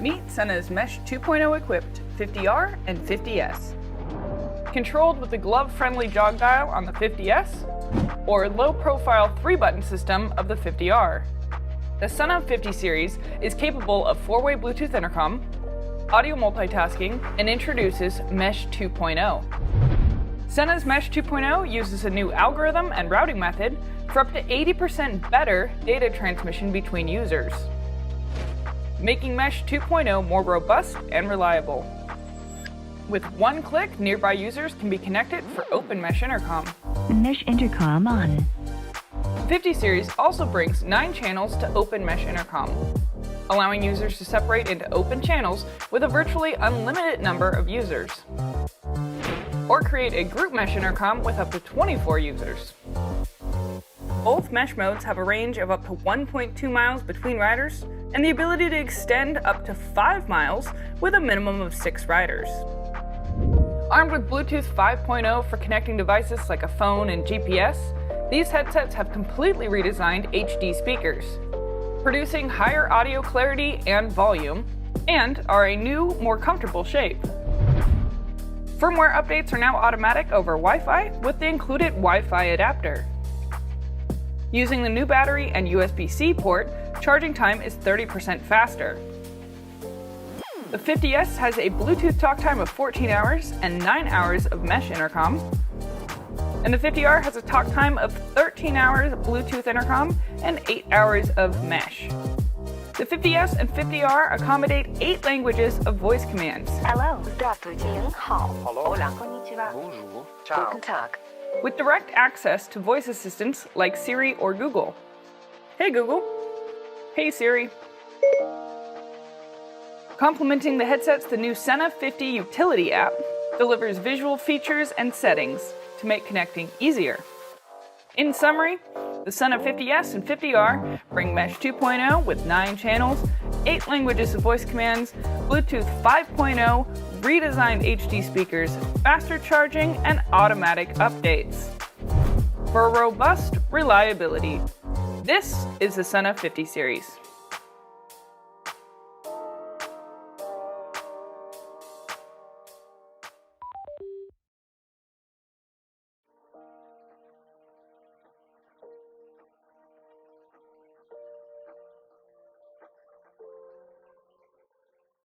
Meet Senna's Mesh 2.0 equipped 50R and 50S. Controlled with the glove friendly jog dial on the 50S or low profile 3 button system of the 50R. The Senna 50 series is capable of four way Bluetooth intercom, audio multitasking, and introduces Mesh 2.0. Senna's Mesh 2.0 uses a new algorithm and routing method for up to 80% better data transmission between users making Mesh 2.0 more robust and reliable. With one click, nearby users can be connected for Open Mesh Intercom. Mesh intercom on. 50 series also brings 9 channels to Open Mesh Intercom, allowing users to separate into open channels with a virtually unlimited number of users. Or create a group mesh intercom with up to 24 users. Both mesh modes have a range of up to 1.2 miles between riders and the ability to extend up to 5 miles with a minimum of 6 riders. Armed with Bluetooth 5.0 for connecting devices like a phone and GPS, these headsets have completely redesigned HD speakers, producing higher audio clarity and volume, and are a new, more comfortable shape. Firmware updates are now automatic over Wi Fi with the included Wi Fi adapter. Using the new battery and USB C port, charging time is 30% faster. The 50S has a Bluetooth talk time of 14 hours and 9 hours of mesh intercom. And the 50R has a talk time of 13 hours of Bluetooth intercom and 8 hours of mesh. The 50S and 50R accommodate eight languages of voice commands. Hello. Hello. Bonjour. With direct access to voice assistants like Siri or Google. Hey Google. Hey Siri. Complementing the headsets, the new Senna 50 utility app delivers visual features and settings to make connecting easier. In summary, the Senna 50S and 50R bring Mesh 2.0 with 9 channels, 8 languages of voice commands, Bluetooth 5.0, redesigned HD speakers, faster charging, and automatic updates. For robust reliability, this is the Senna 50 series.